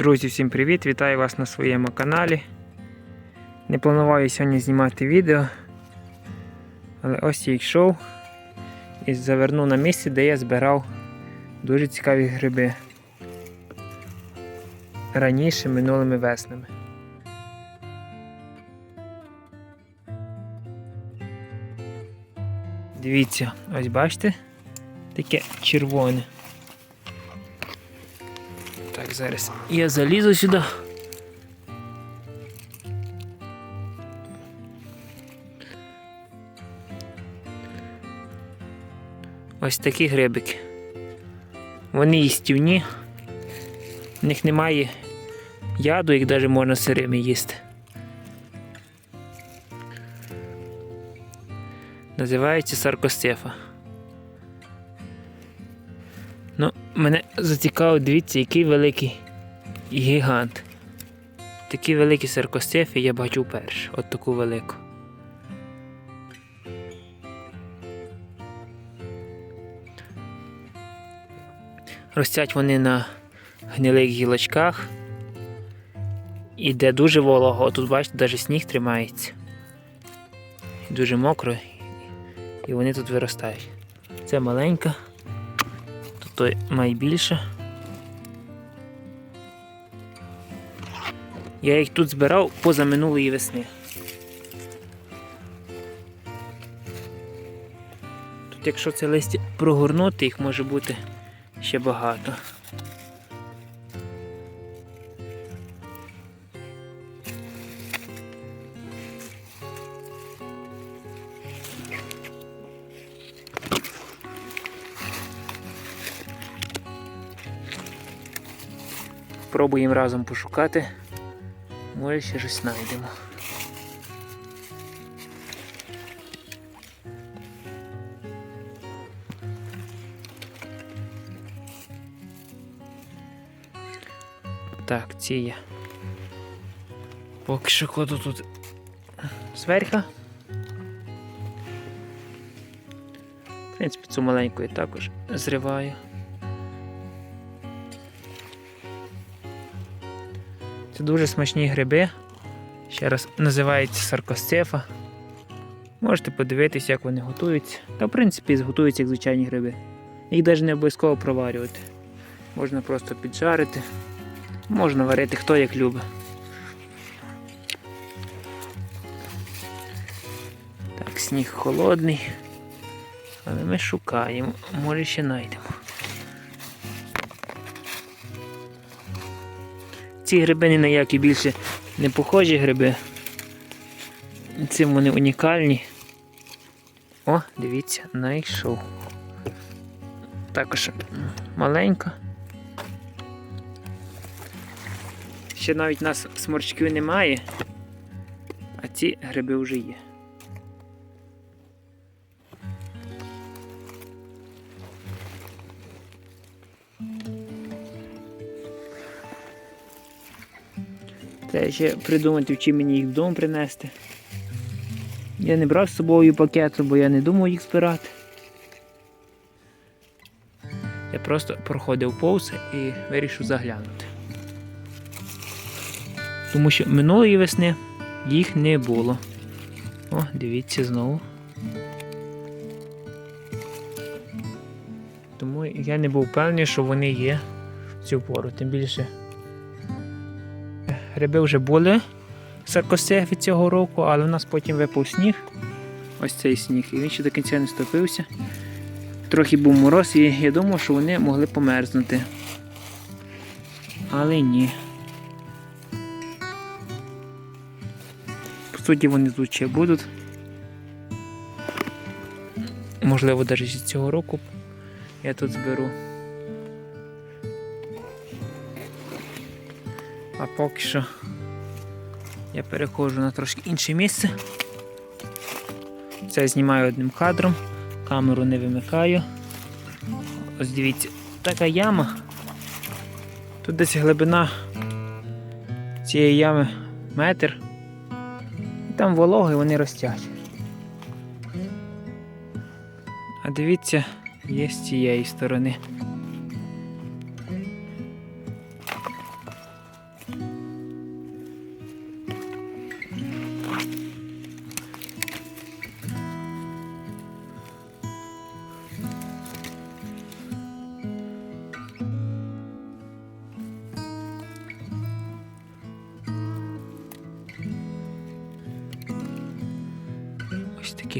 Друзі, всім привіт! Вітаю вас на своєму каналі. Не планував сьогодні знімати відео, але ось я йшов і завернув на місце, де я збирав дуже цікаві гриби раніше минулими веснами. Дивіться, ось бачите, таке червоне. Так, зараз я залізу сюди. Ось такі грибики. Вони їстівні, в них немає яду, їх навіть можна сирими їсти. Називається саркостефа. Ну, мене зацікавив, дивіться, який великий гігант. Такі великі саркостефи я бачу вперше. От таку велику. Ростять вони на гнилих гілочках. І де дуже волого, тут бачите, навіть сніг тримається. Дуже мокро, і вони тут виростають. Це маленька, той найбільше. Я їх тут збирав поза минулої весни. Тут, якщо це листя прогорнути, їх може бути ще багато. Пробуємо разом пошукати. Може ще щось знайдемо. Так, ці є. Поки що кладу тут зверха. В принципі, цю маленьку я також зриваю. Це дуже смачні гриби. Ще раз називається саркостефа. Можете подивитися, як вони готуються. Та в принципі зготуються як звичайні гриби. Їх навіть не обов'язково проварювати. Можна просто піджарити, можна варити хто як любить. Так, сніг холодний. Але ми шукаємо, може ще знайдемо. Ці гриби ні на які більше не похожі гриби. Цим вони унікальні. О, дивіться, знайшов. Також маленька. Ще навіть у нас сморчків немає, а ці гриби вже є. Треба ще придумати, в чим мені їх вдома принести. Я не брав з собою пакету, бо я не думав їх збирати. Я просто проходив повз і вирішив заглянути. Тому що минулої весни їх не було. О, дивіться знову. Тому я не був впевнений, що вони є в цю пору. Тим більше гриби вже були в саркостефі цього року, але у нас потім випав сніг. Ось цей сніг. І він ще до кінця не стопився. Трохи був мороз, і я думав, що вони могли померзнути. Але ні. По суті, вони тут ще будуть. Можливо, навіть цього року я тут зберу. А поки що я переходжу на трошки інше місце. Це знімаю одним кадром, камеру не вимикаю. Ось дивіться, така яма. Тут десь глибина цієї ями метр. І там вологи вони ростять. А дивіться, є з цієї сторони.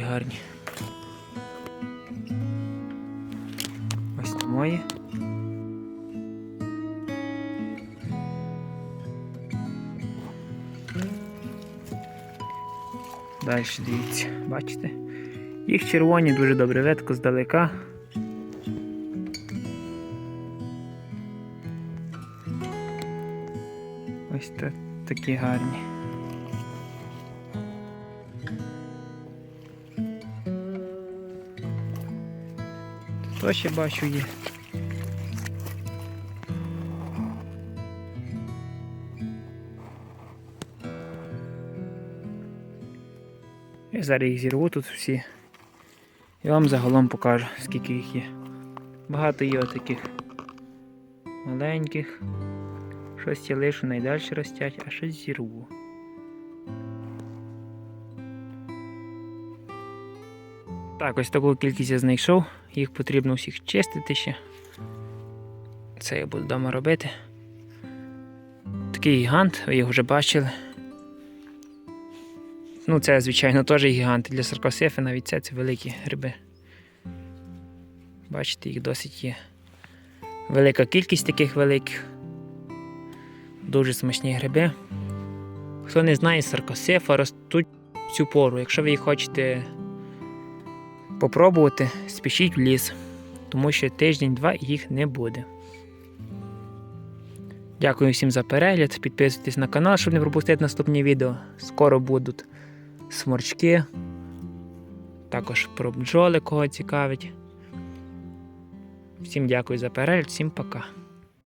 Гарні. Ось це мої. Далі дивіться, бачите? Їх червоні дуже добре видко здалека. Ось та, такі гарні. То ще бачу є. Я зараз їх зірву тут всі. І вам загалом покажу, скільки їх є. Багато є отаких маленьких. Щось я лишу найдальше ростять, а щось зірву. Так, ось таку кількість я знайшов. Їх потрібно всіх чистити ще. Це я буду вдома робити. Такий гігант, ви його вже бачили. Ну, це, звичайно, теж гігант для саркосифи, навіть це, це великі гриби. Бачите, їх досить є. Велика кількість таких великих. Дуже смачні гриби. Хто не знає, саркосифа ростуть цю пору. Якщо ви їх хочете попробувати, спішіть в ліс, тому що тиждень-два їх не буде. Дякую всім за перегляд. Підписуйтесь на канал, щоб не пропустити наступні відео. Скоро будуть сморчки. Також про бджоли, кого цікавить. Всім дякую за перегляд, всім пока.